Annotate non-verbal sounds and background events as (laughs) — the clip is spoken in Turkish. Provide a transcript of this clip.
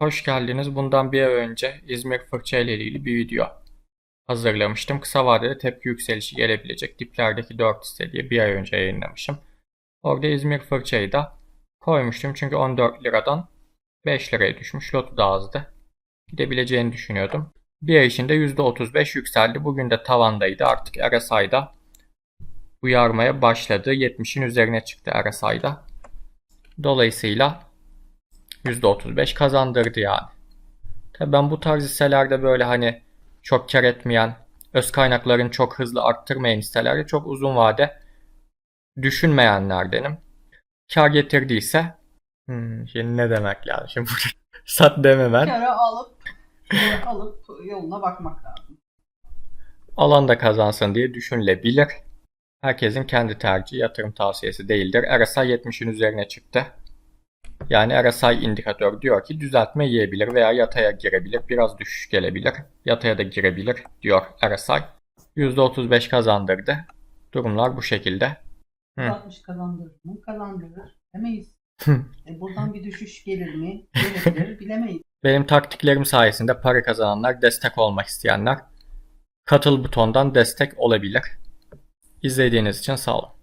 Hoş geldiniz. Bundan bir ay önce İzmir fırça ile ilgili bir video hazırlamıştım. Kısa vadede tepki yükselişi gelebilecek diplerdeki 4 hisse bir ay önce yayınlamışım. Orada İzmir fırçayı da koymuştum çünkü 14 liradan 5 liraya düşmüş. Lotu da azdı. Gidebileceğini düşünüyordum. Bir ay içinde %35 yükseldi. Bugün de tavandaydı. Artık RSI'da uyarmaya başladı. 70'in üzerine çıktı RSI'da. Dolayısıyla %35 kazandırdı yani. Tabii ben bu tarz hisselerde böyle hani çok kar etmeyen, öz kaynakların çok hızlı arttırmayan hisselerde çok uzun vade düşünmeyenlerdenim. Kar getirdiyse hmm, şimdi ne demek lazım? Şimdi burada (laughs) sat dememen. Kara alıp kara alıp yoluna bakmak lazım. Alan da kazansın diye düşünülebilir. Herkesin kendi tercihi yatırım tavsiyesi değildir. RSI 70'in üzerine çıktı. Yani RSI indikatör diyor ki düzeltme yiyebilir veya yataya girebilir. Biraz düşüş gelebilir. Yataya da girebilir diyor RSI. %35 kazandırdı. Durumlar bu şekilde. Hı. 60 kazandırır mı? Kazandırır. Demeyiz. Hı. E buradan bir düşüş gelir mi? Gelebilir. Bilemeyiz. Benim taktiklerim sayesinde para kazananlar, destek olmak isteyenler katıl butondan destek olabilir. İzlediğiniz için sağ olun.